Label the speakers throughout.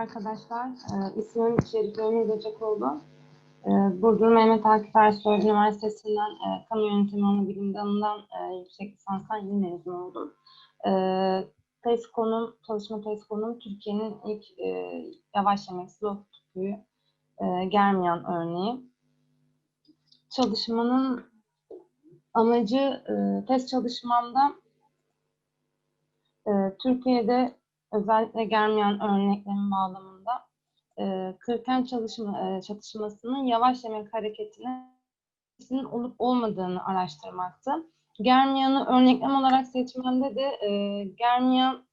Speaker 1: arkadaşlar. Ee, ismim Şerif Ömür Göcekoğlu. Ee, Burdur Mehmet Akif Ersoy Üniversitesi'nden e, Kamu Yönetimi Ana Bilim Dalı'ndan e, yüksek lisanstan yeni mezun oldum. Ee, tez konum, çalışma tez konum Türkiye'nin ilk e, yavaş yemek slow tüpüğü e, Germiyan örneği. Çalışmanın amacı e, test çalışmamda e, Türkiye'de özellikle Germiyan örneklerin bağlamında e, kırken çalışma, e, çatışmasının yavaş yemek hareketinin olup olmadığını araştırmaktı. Germiyan'ı örneklem olarak seçmemde de e, Germiyan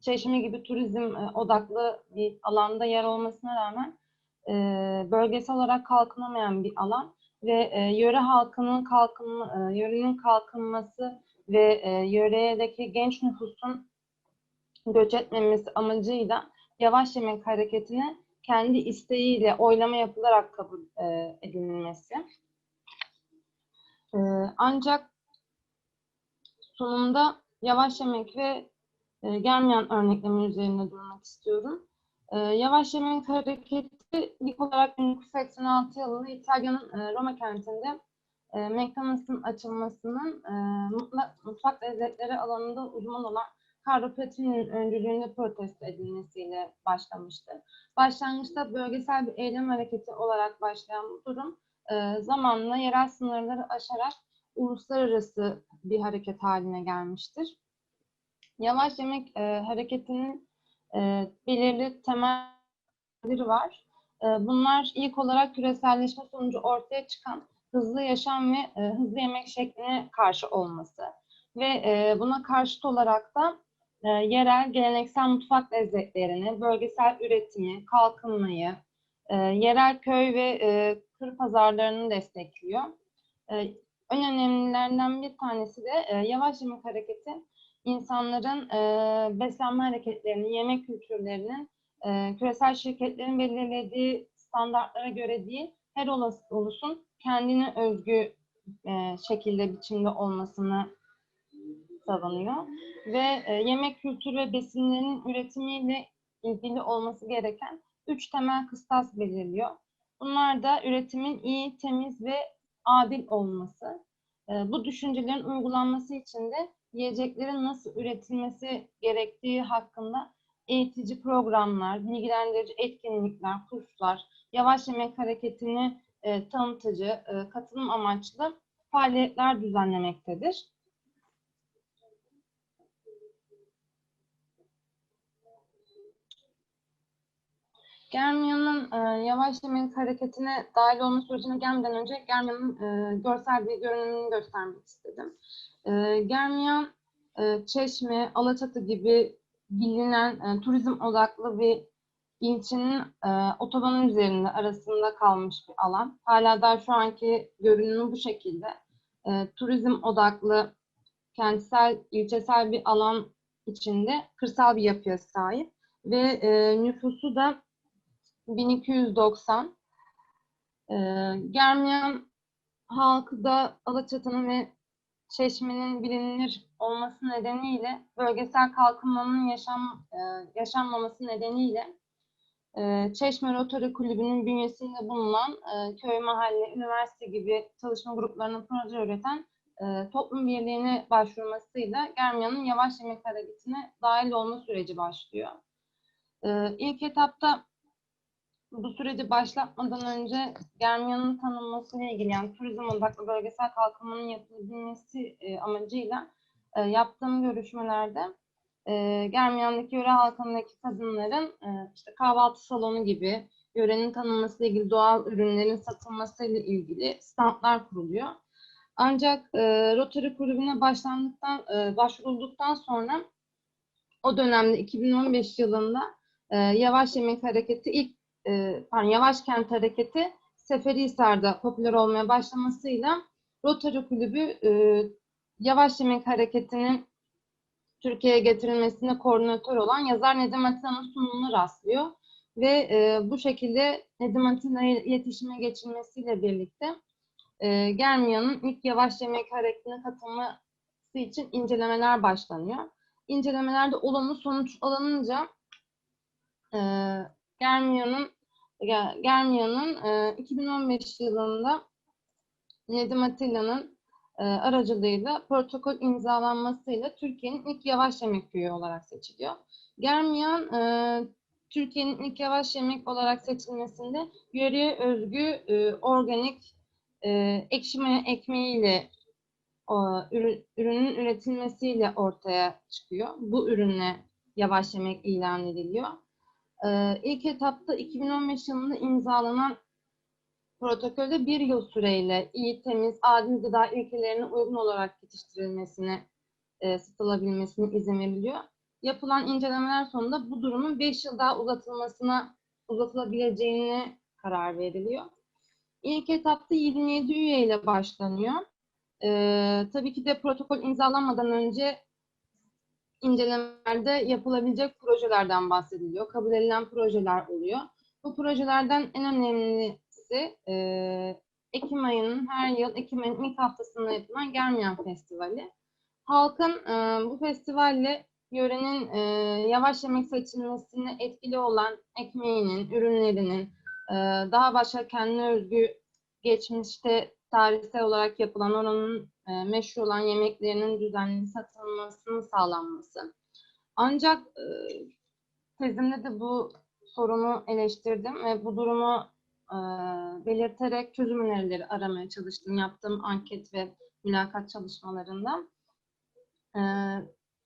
Speaker 1: Çeşme gibi turizm e, odaklı bir alanda yer olmasına rağmen e, bölgesel olarak kalkınamayan bir alan ve e, yöre halkının kalkınma, e, yörenin kalkınması ve e, yöredeki genç nüfusun göç etmemesi amacıyla yavaş yemek hareketine kendi isteğiyle oylama yapılarak kabul e, edilmesi. E, ancak sonunda yavaş yemek ve e, gelmeyen örneklemi üzerine durmak istiyorum. E, yavaş yemek hareketi ilk olarak 1986 yılında İtalya'nın e, Roma kentinde e, McDonald's'ın açılmasının e, mutfak, mutfak lezzetleri alanında uzman olan Carlo Petrini'nin öncülüğünde protesto edilmesiyle başlamıştı. Başlangıçta bölgesel bir eylem hareketi olarak başlayan bu durum e, zamanla yerel sınırları aşarak uluslararası bir hareket haline gelmiştir. Yavaş yemek e, hareketinin e, belirli temelleri var. E, bunlar ilk olarak küreselleşme sonucu ortaya çıkan hızlı yaşam ve e, hızlı yemek şekline karşı olması ve e, buna karşıt olarak da e, yerel geleneksel mutfak lezzetlerini, bölgesel üretimi, kalkınmayı, e, yerel köy ve e, kır pazarlarını destekliyor. E, en önemlilerinden bir tanesi de e, yavaş yemek hareketi insanların e, beslenme hareketlerini, yemek kültürlerinin e, küresel şirketlerin belirlediği standartlara göre değil, her olası ulusun kendine özgü e, şekilde biçimde olmasını savunuyor ve e, yemek kültürü ve besinlerin üretimiyle ilgili olması gereken üç temel kıstas belirliyor. Bunlar da üretimin iyi, temiz ve adil olması. E, bu düşüncelerin uygulanması için de yiyeceklerin nasıl üretilmesi gerektiği hakkında eğitici programlar, bilgilendirici etkinlikler, kurslar, yavaş yemek hareketini e, tanıtıcı, e, katılım amaçlı faaliyetler düzenlemektedir. Germiyan'ın e, yavaş yemek hareketine dahil olma sürecine gelmeden önce Germiyan'ın e, görsel bir görünümünü göstermek istedim. E, Germiyan, e, Çeşme, Alaçatı gibi bilinen e, turizm odaklı bir ilçenin e, otobanın üzerinde arasında kalmış bir alan. Hala da şu anki görünümü bu şekilde. E, turizm odaklı kentsel, ilçesel bir alan içinde kırsal bir yapıya sahip ve e, nüfusu da 1290. E, Germiyan halkı da Alaçatı'nın ve Çeşme'nin bilinir olması nedeniyle bölgesel kalkınmanın yaşam, e, yaşanmaması nedeniyle e, Çeşme Rotary Kulübü'nün bünyesinde bulunan e, köy, mahalle, üniversite gibi çalışma gruplarının proje üreten e, toplum birliğine başvurmasıyla Germiyan'ın yavaş yemek hareketine dahil olma süreci başlıyor. E, ilk etapta bu süreci başlatmadan önce Germiyan'ın tanınmasıyla ilgili yani turizm odaklı bölgesel kalkınmanın yapılabilmesi e, amacıyla e, yaptığım görüşmelerde e, Germiyan'daki yöre halkındaki kadınların e, işte kahvaltı salonu gibi yörenin tanınmasıyla ilgili doğal ürünlerin satılmasıyla ilgili standlar kuruluyor. Ancak e, Rotary Kulübü'ne başlandıktan, e, başvurulduktan sonra o dönemde 2015 yılında e, Yavaş Yemek Hareketi ilk e, pardon, Yavaş Kent Hareketi Seferihisar'da popüler olmaya başlamasıyla Rotary Kulübü e, Yavaş Yemek Hareketi'nin Türkiye'ye getirilmesinde koordinatör olan yazar Nedim Atilla'nın sunumunu rastlıyor. Ve e, bu şekilde Nedim Atilla'ya iletişime geçilmesiyle birlikte e, Germiyan'ın ilk yavaş yemek hareketine katılması için incelemeler başlanıyor. İncelemelerde olumlu sonuç alınınca Germia'nın Ge- Germia'nın e, 2015 yılında Nedim Atilla'nın e, aracılığıyla protokol imzalanmasıyla Türkiye'nin ilk yavaş yemek köyü olarak seçiliyor. Germiyan e, Türkiye'nin ilk yavaş yemek olarak seçilmesinde yöreye özgü organik ekşi maya ekmeğiyle o, ürü- ürünün üretilmesiyle ortaya çıkıyor. Bu ürünle yavaş yemek ilan ediliyor. Ee, ilk etapta 2015 yılında imzalanan protokolde bir yıl süreyle iyi, temiz, adil gıda ilkelerine uygun olarak yetiştirilmesine, e, satılabilmesine izin veriliyor. Yapılan incelemeler sonunda bu durumun 5 yıl daha uzatılmasına uzatılabileceğine karar veriliyor. İlk etapta 27 üyeyle başlanıyor. Ee, tabii ki de protokol imzalanmadan önce incelemelerde yapılabilecek projelerden bahsediliyor. Kabul edilen projeler oluyor. Bu projelerden en önemlisi e, Ekim ayının her yıl Ekim ayının ilk haftasında yapılan Germiyan Festivali. Halkın e, bu festivalle yörenin e, yavaş yemek seçilmesine etkili olan ekmeğinin, ürünlerinin, e, daha başka kendine özgü geçmişte tarihsel olarak yapılan oranın e, meşhur olan yemeklerinin düzenli satılmasının sağlanması. Ancak e, tezimde de bu sorunu eleştirdim ve bu durumu e, belirterek çözüm önerileri aramaya çalıştım. Yaptığım anket ve mülakat çalışmalarında. E,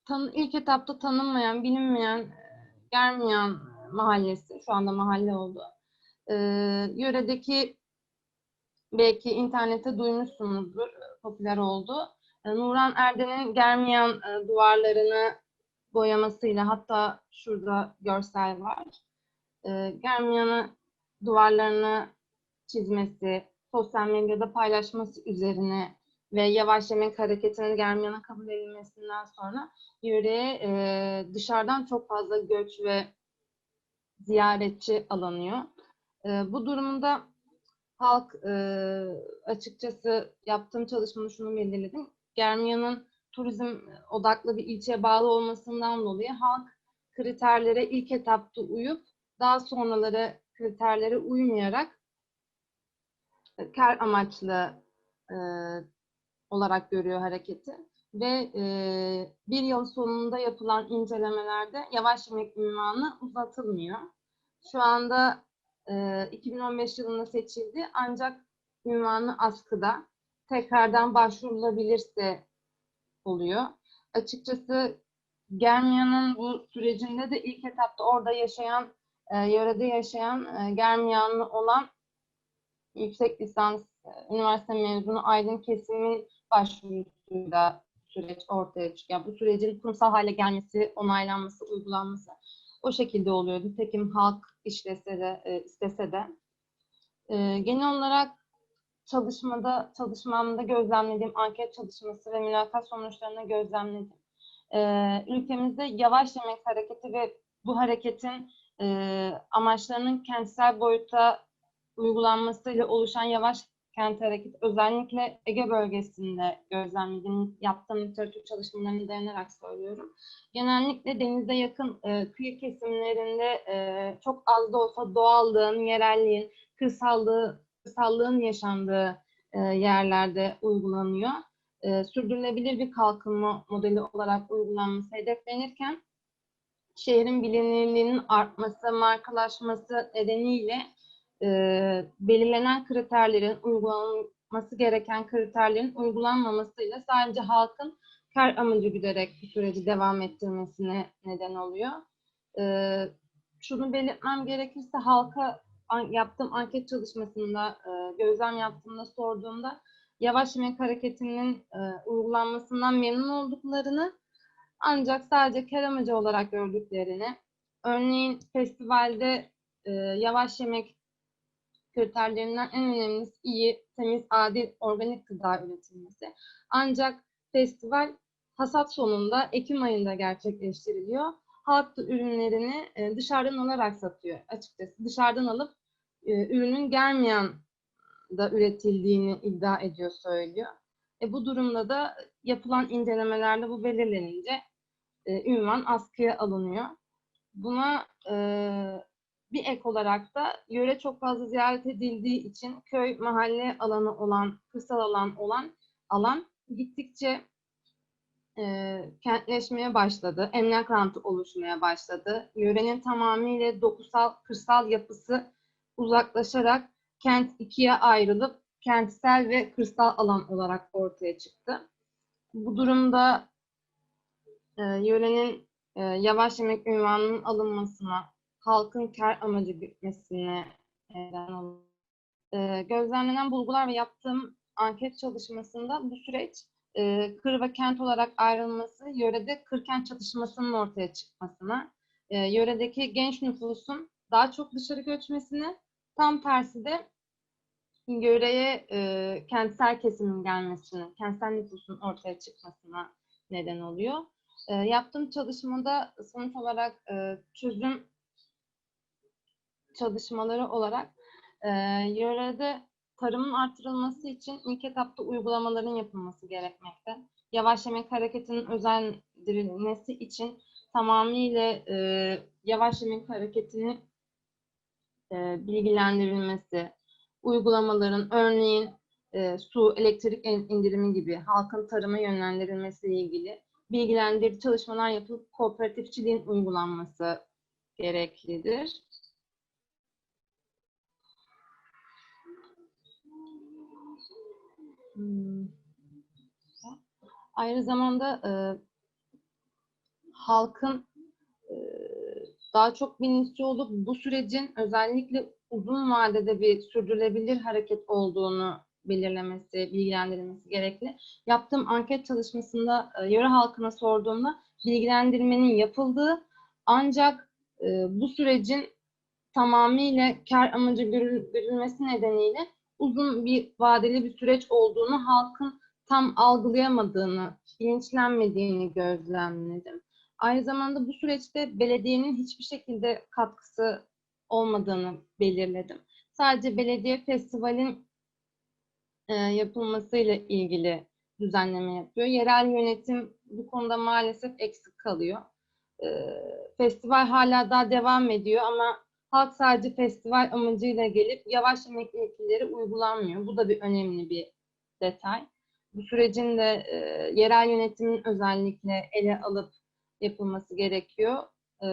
Speaker 1: tan ilk etapta tanınmayan, bilinmeyen e, Germiyan mahallesi, şu anda mahalle oldu. E, yöredeki belki internette duymuşsunuzdur, popüler oldu. E, Nuran Erden'in Germiyan e, duvarlarını boyamasıyla hatta şurada görsel var. E, Germiyan'ı duvarlarını çizmesi, sosyal medyada paylaşması üzerine ve yavaş yemek hareketinin Germiyan'a kabul edilmesinden sonra yöreye e, dışarıdan çok fazla göç ve ziyaretçi alınıyor. E, bu durumda halk e, açıkçası yaptığım çalışmada şunu belirledim. Germiyan'ın turizm odaklı bir ilçeye bağlı olmasından dolayı halk kriterlere ilk etapta uyup daha sonraları kriterlere uymayarak kar amaçlı e, olarak görüyor hareketi. Ve e, bir yıl sonunda yapılan incelemelerde yavaş yemek ünvanı uzatılmıyor. Şu anda e, 2015 yılında seçildi ancak ünvanı askıda. Tekrardan başvurulabilirse oluyor. Açıkçası Germiyan'ın bu sürecinde de ilk etapta orada yaşayan, e, yörede yaşayan e, Germiyanlı olan yüksek lisans e, üniversite mezunu aydın kesimin başvurusuyla süreç ortaya çıkıyor. Yani bu sürecin kurumsal hale gelmesi, onaylanması, uygulanması o şekilde oluyor. Nitekim halk işlese de, e, istese de. E, genel olarak çalışmada, çalışmamda gözlemlediğim anket çalışması ve mülakat sonuçlarına gözlemledim. E, ülkemizde yavaş yemek hareketi ve bu hareketin e, amaçlarının kentsel boyuta uygulanmasıyla oluşan yavaş kent hareketi özellikle Ege bölgesinde gözlemlediğim, yaptığım literatür çalışmalarına dayanarak söylüyorum. Genellikle denize yakın e, kıyı kesimlerinde e, çok az da olsa doğallığın, yerelliğin, kırsallığı, kırsallığın yaşandığı e, yerlerde uygulanıyor. E, sürdürülebilir bir kalkınma modeli olarak uygulanması hedeflenirken şehrin bilinirliğinin artması, markalaşması nedeniyle e, belirlenen kriterlerin uygulanması gereken kriterlerin uygulanmamasıyla sadece halkın kar amacı güderek bu süreci devam ettirmesine neden oluyor. E, şunu belirtmem gerekirse halka an, yaptığım anket çalışmasında e, gözlem yaptığımda sorduğumda yavaş yemek hareketinin e, uygulanmasından memnun olduklarını ancak sadece kar amacı olarak gördüklerini örneğin festivalde e, yavaş yemek kriterlerinden en önemlisi iyi, temiz, adil, organik gıda üretilmesi. Ancak festival hasat sonunda Ekim ayında gerçekleştiriliyor. Halk da ürünlerini e, dışarıdan alarak satıyor açıkçası. Dışarıdan alıp e, ürünün gelmeyen da üretildiğini iddia ediyor, söylüyor. E, bu durumda da yapılan incelemelerde bu belirlenince e, ünvan askıya alınıyor. buna e, bir ek olarak da yöre çok fazla ziyaret edildiği için köy mahalle alanı olan, kırsal alan olan alan gittikçe e, kentleşmeye başladı. Emlak rantı oluşmaya başladı. Yörenin tamamıyla dokusal, kırsal yapısı uzaklaşarak kent ikiye ayrılıp kentsel ve kırsal alan olarak ortaya çıktı. Bu durumda e, yörenin e, yavaş yemek ünvanının alınmasına, halkın kar amacı gütmesine neden oldu. E, gözlemlenen bulgular ve yaptığım anket çalışmasında bu süreç e, kır ve kent olarak ayrılması, yörede kır-kent çatışmasının ortaya çıkmasına, e, yöredeki genç nüfusun daha çok dışarı göçmesine, tam tersi de yöreye e, kentsel kesimin gelmesine, kentsel nüfusun ortaya çıkmasına neden oluyor. E, yaptığım çalışmada sonuç olarak çözüm çalışmaları olarak e, yörede tarımın artırılması için ilk etapta uygulamaların yapılması gerekmekte. Yavaş yemek hareketinin özendirilmesi için tamamıyla e, yavaş yemek hareketini e, bilgilendirilmesi, uygulamaların örneğin e, su, elektrik in- indirimi gibi halkın tarıma yönlendirilmesiyle ilgili bilgilendirici çalışmalar yapılıp kooperatifçiliğin uygulanması gereklidir. Aynı zamanda e, halkın e, daha çok bilinçli olup bu sürecin özellikle uzun vadede bir sürdürülebilir hareket olduğunu belirlemesi, bilgilendirilmesi gerekli. Yaptığım anket çalışmasında e, yöre halkına sorduğumda bilgilendirmenin yapıldığı ancak e, bu sürecin tamamıyla kar amacı görül- görülmesi nedeniyle uzun bir vadeli bir süreç olduğunu halkın tam algılayamadığını, bilinçlenmediğini gözlemledim. Aynı zamanda bu süreçte belediyenin hiçbir şekilde katkısı olmadığını belirledim. Sadece belediye festivalin e, yapılmasıyla ilgili düzenleme yapıyor. Yerel yönetim bu konuda maalesef eksik kalıyor. E, festival hala daha devam ediyor ama halk sadece festival amacıyla gelip yavaş yemek ilkeleri uygulanmıyor. Bu da bir önemli bir detay. Bu sürecin de e, yerel yönetimin özellikle ele alıp yapılması gerekiyor. E,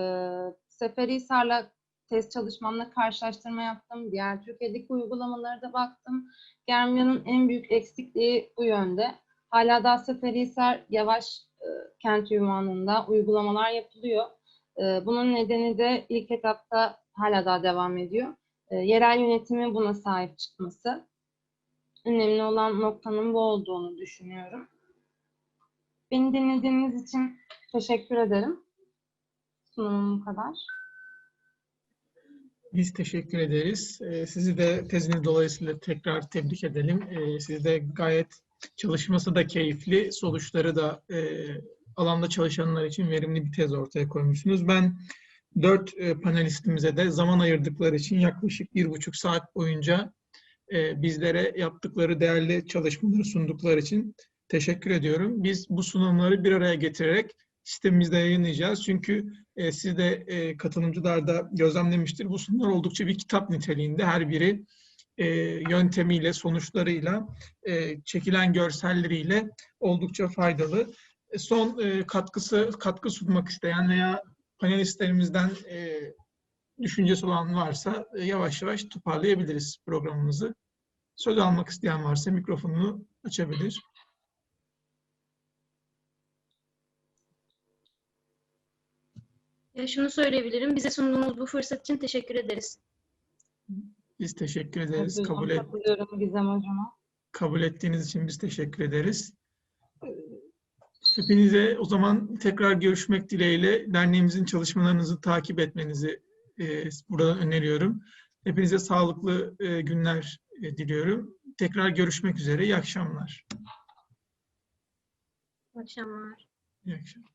Speaker 1: Seferihisar'la test çalışmamla karşılaştırma yaptım. Diğer Türkiye'deki uygulamalara da baktım. Germia'nın en büyük eksikliği bu yönde. Hala daha Seferihisar yavaş e, kent ünvanında uygulamalar yapılıyor. E, bunun nedeni de ilk etapta hala daha devam ediyor. E, yerel yönetimin buna sahip çıkması. Önemli olan noktanın bu olduğunu düşünüyorum. Beni dinlediğiniz için teşekkür ederim. Sunumum bu kadar.
Speaker 2: Biz teşekkür ederiz. Ee, Sizi de teziniz dolayısıyla tekrar tebrik edelim. Ee, Siz de gayet çalışması da keyifli, sonuçları da e, alanda çalışanlar için verimli bir tez ortaya koymuşsunuz. Ben dört e, panelistimize de zaman ayırdıkları için yaklaşık bir buçuk saat boyunca e, bizlere yaptıkları değerli çalışmaları sundukları için teşekkür ediyorum. Biz bu sunumları bir araya getirerek sistemimizde yayınlayacağız. Çünkü e, siz de katılımcılar da gözlemlemiştir. Bu sunumlar oldukça bir kitap niteliğinde. Her biri yöntemiyle, sonuçlarıyla, çekilen görselleriyle oldukça faydalı. Son katkısı katkı sunmak isteyen veya panelistlerimizden e, düşüncesi olan varsa e, yavaş yavaş toparlayabiliriz programımızı. Söz almak isteyen varsa mikrofonunu açabilir.
Speaker 3: Ya şunu söyleyebilirim. Bize sunduğunuz bu fırsat için teşekkür ederiz.
Speaker 2: Biz teşekkür ederiz. Kabul, et,
Speaker 1: Katılıyorum Gizem Hocam'a.
Speaker 2: kabul ettiğiniz için biz teşekkür ederiz. Hepinize o zaman tekrar görüşmek dileğiyle derneğimizin çalışmalarınızı takip etmenizi e, buradan öneriyorum. Hepinize sağlıklı e, günler e, diliyorum. Tekrar görüşmek üzere. İyi akşamlar.
Speaker 3: İyi akşamlar.
Speaker 2: İyi akşamlar.